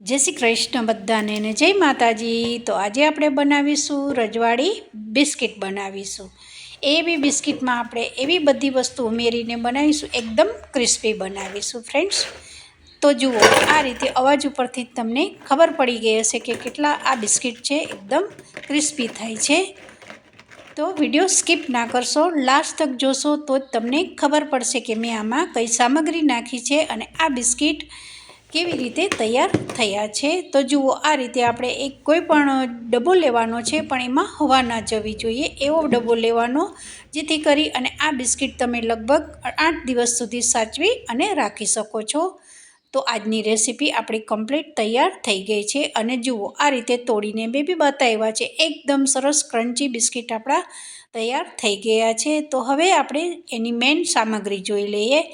જય શ્રી કૃષ્ણ બધાને ને જય માતાજી. તો આજે આપણે બનાવીશું રજવાડી બિસ્કિટ બનાવીશું. એ બી બિસ્કિટમાં આપણે એવી બધી વસ્તુ ઉમેરીને બનાવીશું, એકદમ ક્રિસ્પી બનાવીશું ફ્રેન્ડ્સ. તો જુઓ, આ રીતે અવાજ ઉપરથી તમને ખબર પડી ગઈ હશે કે કેટલા આ બિસ્કિટ છે, એકદમ ક્રિસ્પી થાય છે. તો વીડિયો સ્કીપ ના કરશો, લાસ્ટ તક જોશો તો જ તમને ખબર પડશે કે મેં આમાં કઈ સામગ્રી નાખી છે અને આ બિસ્કિટ કેવી રીતે તૈયાર થયા છે? તો જુઓ, આ રીતે આપણે એક કોઈ પણ ડબ્બો લેવાનો છે, પણ એમાં હવા ના જવી જોઈએ. એવો ડબ્બો લેવાનો, જેથી કરી અને આ બિસ્કિટ તમે લગભગ આઠ દિવસ સુધી સાચવી અને રાખી શકો છો. તો આજની રેસીપી આપણી કમ્પ્લીટ તૈયાર થઈ ગઈ છે. અને જુઓ, આ રીતે તોડીને બે બી બતાવ્યા છે. એકદમ સરસ ક્રન્ચી બિસ્કિટ આપણા તૈયાર થઈ ગયા છે. તો હવે આપણે એની મેઇન સામગ્રી જોઈ લઈએ.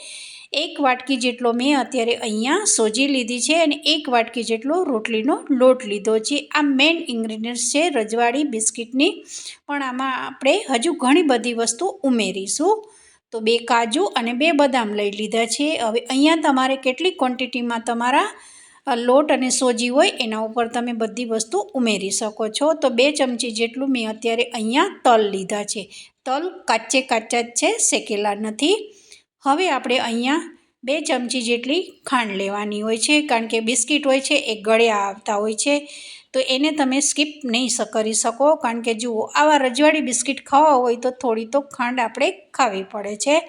એક વાટકી જેટલો મેં અત્યારે અહીંયા સોજી લીધી છે અને એક વાટકી જેટલો રોટલીનો લોટ લીધો છે. આ મેઇન ઇન્ગ્રીડિયન્ટ્સ છે રજવાડી, બિસ્કિટની. પણ આમાં આપણે હજુ ઘણી બધી વસ્તુ ઉમેરીશું. તો બે કાજુ અને બે બદામ લઈ લીધા છે. હવે અહીંયા તમારે કેટલી ક્વોન્ટિટીમાં તમારા લોટ અને સોજી હોય એના ઉપર તમે બધી વસ્તુ ઉમેરી શકો છો. તો બે ચમચી જેટલું મેં અત્યારે અહીંયા તલ લીધા છે. તલ કાચે કાચા જ છે, શેકેલા નથી. હવે આપણે અહીંયા બે ચમચી જેટલી ખાંડ લેવાની હોય છે, કારણ કે બિસ્કિટ હોય છે, એ ગળ્યા આવતા હોય છે. તો એને તમે સ્કીપ નહીં કરી શકો, કારણ કે જુઓ, આવા રજવાડી બિસ્કિટ ખાવા હોય તો થોડી તો ખાંડ આપણે ખાવી પડે છે.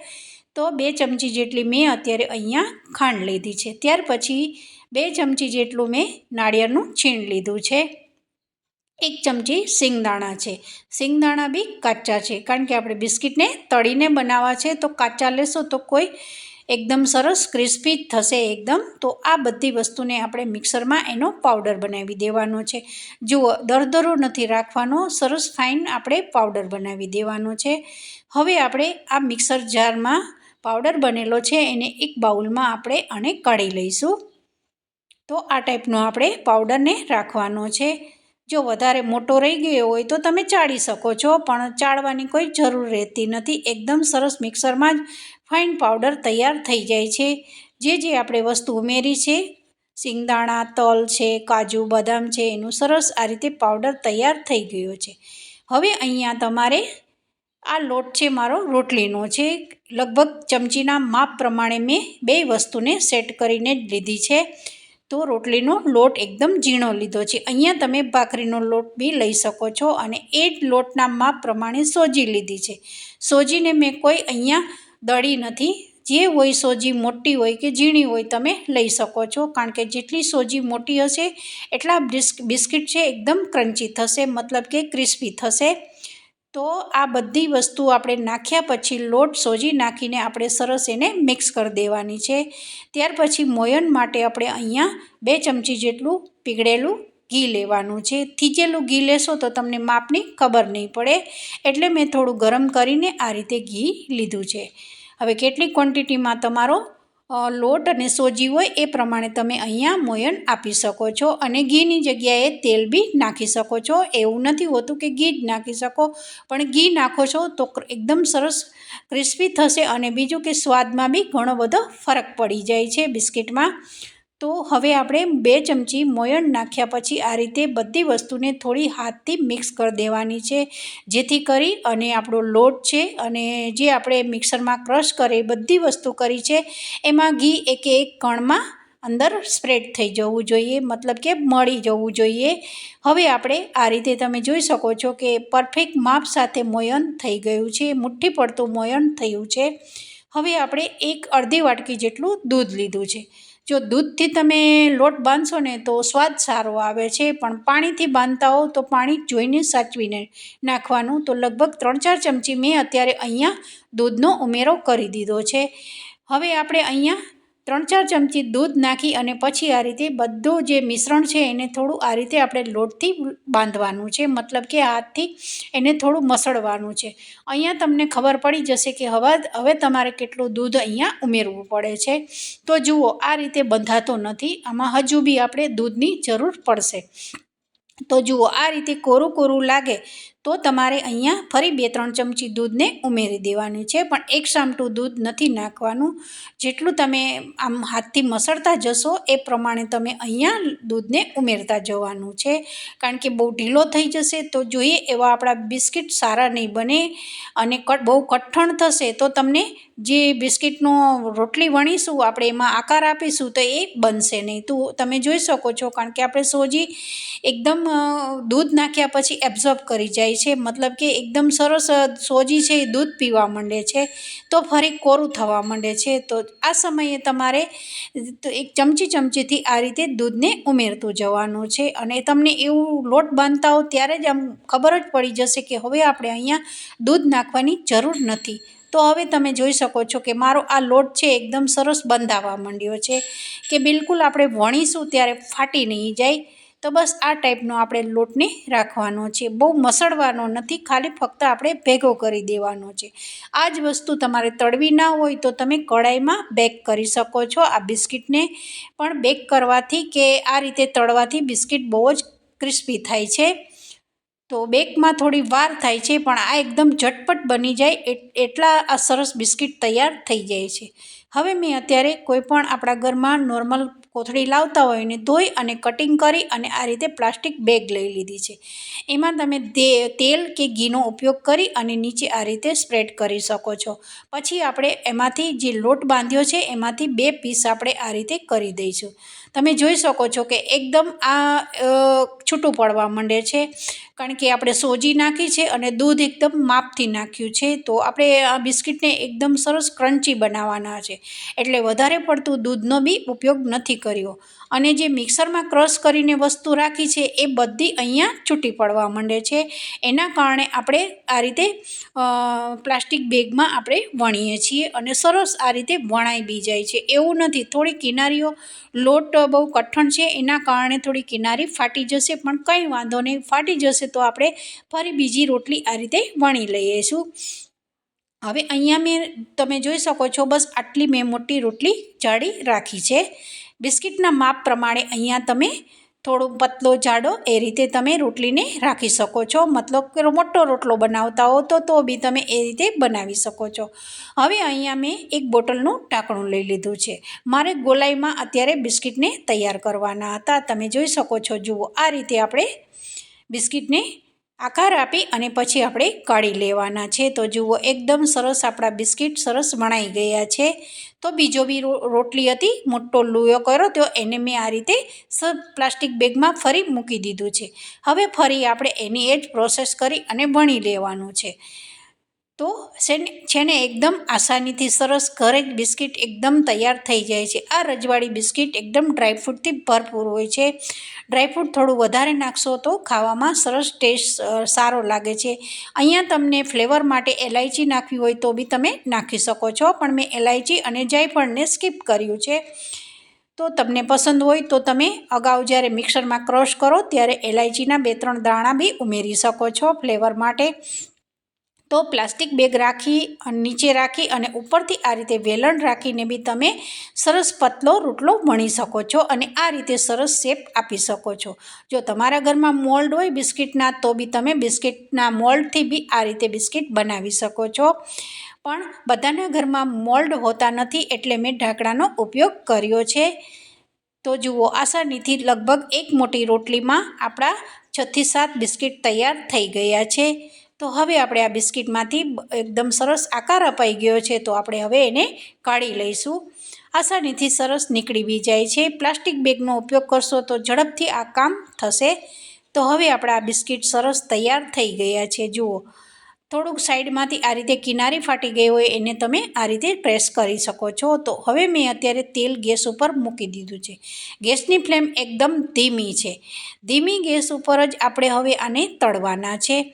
તો બે ચમચી જેટલી મેં અત્યારે અહીંયા ખાંડ લીધી છે. ત્યાર પછી બે ચમચી જેટલું મેં નાળિયેરનું છીણ લીધું છે. એક ચમચી સિંગદાણા છે. સિંગદાણા બી કાચા છે. કારણ કે આપણે બિસ્કિટને તળીને બનાવવા છે, તો કાચા લેશો તો કોઈ એકદમ સરસ ક્રિસ્પી થશે એકદમ. તો આ બધી વસ્તુને આપણે મિક્સરમાં એનો પાવડર બનાવી દેવાનો છે. જુઓ, દરદરો નથી રાખવાનો, સરસ ફાઇન આપણે પાવડર બનાવી દેવાનો છે. હવે આપણે આ મિક્સર જારમાં પાવડર બનેલો છે, એને એક બાઉલમાં આપણે આને કાઢી લઈશું. તો આ ટાઈપનો આપણે પાવડરને રાખવાનો છે. જો વધારે મોટો રહી ગયો હોય તો તમે ચાળી શકો છો, પણ ચાળવાની કોઈ જરૂર રહેતી નથી. એકદમ સરસ મિક્સરમાં જ ફાઇન પાવડર તૈયાર થઈ જાય છે. જે જે આપણે વસ્તુ ઉમેરી છે, સિંગદાણા, તલ છે, કાજુ, બદામ છે, એનું સરસ આ રીતે પાવડર તૈયાર થઈ ગયો છે. હવે અહીંયા તમારે આ લોટ છે મારો રોટલીનો છે. લગભગ ચમચીના માપ પ્રમાણે મેં બે વસ્તુને સેટ કરીને જ લીધી છે. તો રોટલીનો લોટ એકદમ ઝીણો લીધો છે. અહીંયા તમે ભાખરીનો લોટ બી લઈ શકો છો અને એ જ લોટના માપ પ્રમાણે સોજી લીધી છે. સોજીને મેં કોઈ અહીંયા દળી નથી. જે હોય સોજી મોટી હોય કે ઝીણી હોય તમે લઈ શકો છો. કારણ કે જેટલી સોજી મોટી હશે, એટલા બિસ્કિટ છે એકદમ ક્રન્ચી થશે, મતલબ કે ક્રિસ્પી થશે. તો આ બધી વસ્તુ આપણે નાખ્યા પછી લોટ સોજી નાખીને આપણે સરસ એને મિક્સ કરી દેવાની છે. ત્યાર પછી મોયન માટે આપણે અહીંયા બે ચમચી જેટલું પીગળેલું ઘી લેવાનું છે. થીજેલું ઘી લેશો તો તમને માપની ખબર નહીં પડે. એટલે મેં થોડું ગરમ કરીને આ રીતે ઘી લીધું છે. હવે કેટલી ક્વોન્ટિટીમાં તમારો લોટ અને સોજી હોય એ પ્રમાણે તમે અહીંયા મોયન આપી શકો છો અને ઘીની જગ્યાએ તેલ બી નાખી શકો છો. એવું નથી હોતું કે ઘી જ નાખી શકો, પણ ઘી નાખો છો તો એકદમ સરસ ક્રિસ્પી થશે અને બીજું કે સ્વાદમાં બી ઘણો બધો ફરક પડી જાય છે બિસ્કિટમાં. તો હવે આપણે બે ચમચી મોયણ નાખ્યા પછી આ રીતે બધી વસ્તુને થોડી હાથથી મિક્સ કરી દેવાની છે. જેથી કરી અને આપણો લોટ છે અને જે આપણે મિક્સરમાં ક્રશ કરે બધી વસ્તુ કરી છે, એમાં ઘી એક એક કણમાં અંદર સ્પ્રેડ થઈ જવું જોઈએ, મતલબ કે મળી જવું જોઈએ. હવે આપણે આ રીતે તમે જોઈ શકો છો કે પરફેક્ટ માપ સાથે મોયન થઈ ગયું છે, મુઠ્ઠી પડતું મોયન થયું છે. હવે આપણે એક અડધી વાટકી જેટલું દૂધ લીધું છે. જો દૂધથી તમે લોટ બાંધશો ને તો સ્વાદ સારો આવે છે, પણ પાણીથી બાંધતા હો તો પાણી જોઈને સાચવીને નાખવાનું. તો લગભગ ત્રણ ચાર ચમચી મેં અત્યારે અહીંયા દૂધનો ઉમેરો કરી દીધો છે. હવે આપણે અહીંયા ત્રણ ચાર ચમચી દૂધ નાખી અને પછી આ રીતે બધું જે મિશ્રણ છે એને થોડું આ રીતે આપણે લોટથી બાંધવાનું છે. મતલબ કે હાથથી એને થોડું મસળવાનું છે. અહીંયા તમને ખબર પડી જશે કે હવે હવે તમારે કેટલું દૂધ અહીંયા ઉમેરવું પડે છે. તો જુઓ, આ રીતે બંધાતો નથી. આમાં હજુ બી આપણે દૂધની જરૂર પડશે. તો જુઓ, આ રીતે કોરું કોરું લાગે તો તમારે અહીંયા ફરી બે ત્રણ ચમચી દૂધને ઉમેરી દેવાનું છે. પણ એક સામટું દૂધ નથી નાખવાનું. જેટલું તમે આમ હાથથી મસળતા જશો એ પ્રમાણે તમે અહીંયા દૂધને ઉમેરતા જવાનું છે. કારણ કે બહુ ઢીલો થઈ જશે તો જોઈએ એવા આપણા બિસ્કિટ સારા નહીં બને અને બહુ કઠણ થશે તો તમને જે બિસ્કિટનો રોટલી વણીશું, આપણે એમાં આકાર આપીશું તો એ બનશે નહીં. તો તમે જોઈ શકો છો, કારણ કે આપણે સોજી એકદમ દૂધ નાખ્યા પછી એબ્ઝોર્બ કરી જાય છે, મતલબ કે એકદમ સરસ સોજી છે એ દૂધ પીવા માંડે છે, તો ફરી કોરું થવા માંડે છે. તો આ સમયે તમારે એક ચમચી ચમચીથી આ રીતે દૂધને ઉમેરતું જવાનું છે. અને તમને એવું લોટ બાંધતા હો ત્યારે જ આમ ખબર જ પડી જશે કે હવે આપણે અહીંયા દૂધ નાખવાની જરૂર નથી. તો હવે તમે જોઈ શકો છો કે મારો આ લોટ છે એકદમ સરસ બંધાવા માંડ્યો છે, કે બિલકુલ આપણે વણીશું ત્યારે ફાટી નહીં જાય. તો બસ આ ટાઈપનો આપણે લોટને રાખવાનો છે. બહુ મસળવાનો નથી, ખાલી ફક્ત આપણે ભેગો કરી દેવાનો છે. આ જ વસ્તુ તમારે તળવી ના હોય તો તમે કડાઈમાં બેક કરી શકો છો. આ બિસ્કિટને પણ બેક કરવાથી કે આ રીતે તળવાથી બિસ્કિટ બહુ જ ક્રિસ્પી થાય છે. તો બેકમાં થોડી વાર થાય છે, પણ આ એકદમ ઝટપટ બની જાય એટલા આ સરસ બિસ્કિટ તૈયાર થઈ જાય છે. હવે મેં અત્યારે કોઈ પણ આપણા ઘરમાં નોર્મલ કોથળી લાવતા હોય એને ધોઈ અને કટિંગ કરી અને આ રીતે પ્લાસ્ટિક બેગ લઈ લીધી છે. એમાં તમે તેલ કે ઘીનો ઉપયોગ કરી અને નીચે આ રીતે સ્પ્રેડ કરી શકો છો. પછી આપણે એમાંથી જે લોટ બાંધ્યો છે, એમાંથી બે પીસ આપણે આ રીતે કરી દઈશું. તમે જોઈ શકો છો કે એકદમ આ છૂટું પડવા માંડે છે. કારણ કે આપણે સોજી નાખી છે અને દૂધ એકદમ માપથી નાખ્યું છે, તો આપણે આ બિસ્કિટને એકદમ સરસ ક્રન્ચી બનાવવાના છે. એટલે વધારે પડતું દૂધનો બી ઉપયોગ નથી કર્યો. અને જે મિક્સરમાં ક્રશ કરીને વસ્તુ રાખી છે, એ બધી અહીંયા છૂટી પડવા માંડે છે. એના કારણે આપણે આ રીતે પ્લાસ્ટિક બેગમાં આપણે વણીએ છીએ અને સરસ આ રીતે વણાઈ બી જાય છે. એવું નથી, થોડી કિનારીઓ લોટ બહુ કઠણ છે, એના કારણે થોડી કિનારી ફાટી જશે, પણ કંઈ વાંધો નહીં, ફાટી જશે તો આપણે ફરી બીજી રોટલી આ રીતે વણી લઈશું હવે અહીંયા મેં, તમે જોઈ શકો છો, બસ આટલી મેં મોટી રોટલી જાડી રાખી છે. બિસ્કિટના માપ પ્રમાણે અહીંયા તમે થોડો પતલો જાડો એ રીતે તમે રોટલીને રાખી શકો છો. મતલબ કે મોટો રોટલો બનાવતા હો તો તો બી તમે એ રીતે બનાવી શકો છો. હવે અહીંયા મેં એક બોટલનું ઢાંકણું લઈ લીધું છે. મારે ગોલાઈમાં અત્યારે બિસ્કિટને તૈયાર કરવાના હતા. તમે જોઈ શકો છો, જુઓ, આ રીતે આપણે બિસ્કિટને આકાર આપી અને પછી આપણે કાઢી લેવાના છે. તો જુઓ, એકદમ સરસ આપણા બિસ્કિટ સરસ વણાઈ ગયા છે. તો બીજો બી રોટલી હતી, મોટો લુયો કર્યો, તો એને મેં આ રીતે પ્લાસ્ટિક બેગમાં ફરી મૂકી દીધું છે. હવે ફરી આપણે એની એ જ પ્રોસેસ કરી અને વણી લેવાનું છે. તો છે ને એકદમ આસાનીથી સરસ ઘરે જ બિસ્કિટ એકદમ તૈયાર થઈ જાય છે. આ રજવાડી બિસ્કિટ એકદમ ડ્રાયફ્રૂટથી ભરપૂર હોય છે. ડ્રાયફ્રૂટ થોડું વધારે નાખશો તો ખાવામાં સરસ ટેસ્ટ સારો લાગે છે. અહીંયા તમને ફ્લેવર માટે એલાયચી નાખવી હોય તો બી તમે નાખી શકો છો, પણ મેં એલાયચી અને જાયફળને સ્કીપ કર્યું છે. તો તમને પસંદ હોય તો તમે અગાઉ જ્યારે મિક્સરમાં ક્રશ કરો ત્યારે એલાયચીના બે ત્રણ દાણા બી ઉમેરી શકો છો ફ્લેવર માટે. તો પ્લાસ્ટિક બેગ રાખી નીચે રાખી અને ઉપરથી આ રીતે વેલણ રાખીને બી તમે સરસ પતલો રોટલો વણી શકો છો અને આ રીતે સરસ શેપ આપી શકો છો. જો તમારા ઘરમાં મોલ્ડ હોય બિસ્કિટના તો બી તમે બિસ્કિટના મોલ્ડથી બી આ રીતે બિસ્કિટ બનાવી શકો છો. પણ બધાના ઘરમાં મોલ્ડ હોતા નથી એટલે મેં ઢાંકણાનો ઉપયોગ કર્યો છે. તો જુઓ, આસાનીથી લગભગ એક મોટી રોટલીમાં આપણા છથી સાત બિસ્કિટ તૈયાર થઈ ગયા છે. તો હવે આપણે આ બિસ્કિટમાંથી એકદમ સરસ આકાર અપાઈ ગયો છે, તો આપણે હવે એને કાઢી લઈશું. આસાનીથી સરસ નીકળી બી જાય છે. પ્લાસ્ટિક બેગનો ઉપયોગ કરશો તો ઝડપથી આ કામ થશે. તો હવે આપણા આ બિસ્કિટ સરસ તૈયાર થઈ ગયા છે. જુઓ, થોડુંક સાઈડમાંથી આ રીતે કિનારી ફાટી ગઈ હોય એને તમે આ રીતે પ્રેસ કરી શકો છો. તો હવે મેં અત્યારે તેલ ગેસ ઉપર મૂકી દીધું છે. ગેસની ફ્લેમ એકદમ ધીમી છે. ધીમી ગેસ ઉપર જ આપણે હવે આને તળવાના છે.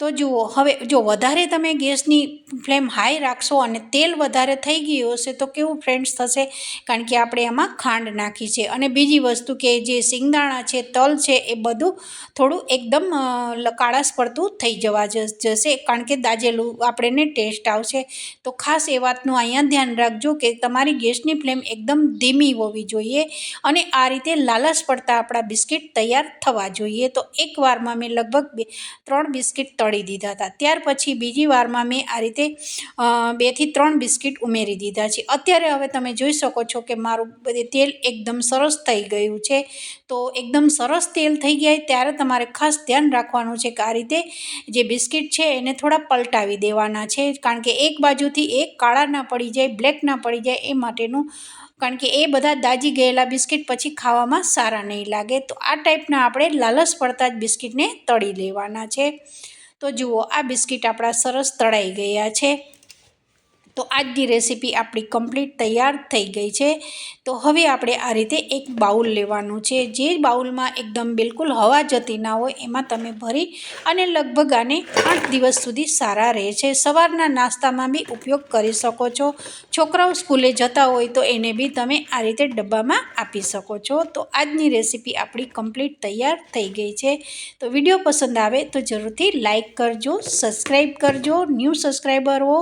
તો જુઓ, હવે જો વધારે તમે ગેસની ફ્લેમ હાઈ રાખશો અને તેલ વધારે થઈ ગયું હશે તો કેવું ફ્રેન્ડ્સ થશે? કારણ કે આપણે એમાં ખાંડ નાખી છે. અને બીજી વસ્તુ કે જે સિંગદાણા છે, તલ છે, એ બધું થોડું એકદમ કાળાશ પડતું થઈ જવા જશે. કારણ કે દાજેલું આપણને ટેસ્ટ આવશે. તો ખાસ એ વાતનું અહીંયા ધ્યાન રાખજો કે તમારી ગેસની ફ્લેમ એકદમ ધીમી હોવી જોઈએ અને આ રીતે લાલચ પડતા આપણા બિસ્કિટ તૈયાર થવા જોઈએ. તો એક વારમાં મેં લગભગ બે, ત્રણ બિસ્કિટ તળી દીધા હતા. ત્યાર પછી બીજી વારમાં મેં આ રીતે બેથી ત્રણ બિસ્કિટ ઉમેરી દીધા છે. અત્યારે હવે તમે જોઈ શકો છો કે મારું બધે તેલ એકદમ સરસ થઈ ગયું છે. તો એકદમ સરસ તેલ થઈ ગયા ત્યારે તમારે ખાસ ધ્યાન રાખવાનું છે કે આ રીતે જે બિસ્કિટ છે એને થોડા પલટાવી દેવાના છે. કારણ કે એક બાજુથી એક કાળા ના પડી જાય, બ્લેક ના પડી જાય એ માટેનું, કારણ કે એ બધા દાજી ગયેલા બિસ્કિટ પછી ખાવામાં સારા નહીં લાગે. તો આ ટાઈપના આપણે લાલચ પડતા જ બિસ્કિટને તળી લેવાના છે. તો જુઓ આ બિસ્કિટ આપણા સરસ તળાઈ ગયા છે. તો આજની રેસીપી આપણી કમ્પ્લીટ તૈયાર થઈ ગઈ છે. તો હવે આપણે આ રીતે એક બાઉલ લેવાનું છે. જે બાઉલમાં એકદમ બિલકુલ હવા જતી ના હોય એમાં તમે ભરી અને લગભગ આને આઠ દિવસ સુધી સારા રહે છે. સવારના નાસ્તામાં બી ઉપયોગ કરી શકો છો. છોકરાઓ સ્કૂલે જતા હોય તો એને બી તમે આ રીતે ડબ્બામાં આપી શકો છો. તો આજની રેસીપી આપણી કમ્પ્લીટ તૈયાર થઈ ગઈ છે. તો વીડિયો પસંદ આવે તો જરૂરથી લાઈક કરજો, સબસ્ક્રાઈબ કરજો, ન્યૂ સબસ્ક્રાઈબર હો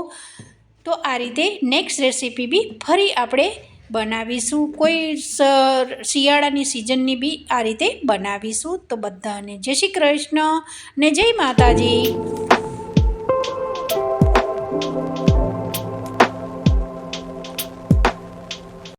તો આ રીતે નેક્સ્ટ રેસીપી બી ફરી આપણે બનાવીશું. કોઈ શિયાળાની સિઝનની બી આ રીતે બનાવીશું. તો બધાને જય શ્રી કૃષ્ણ ને જય માતાજી.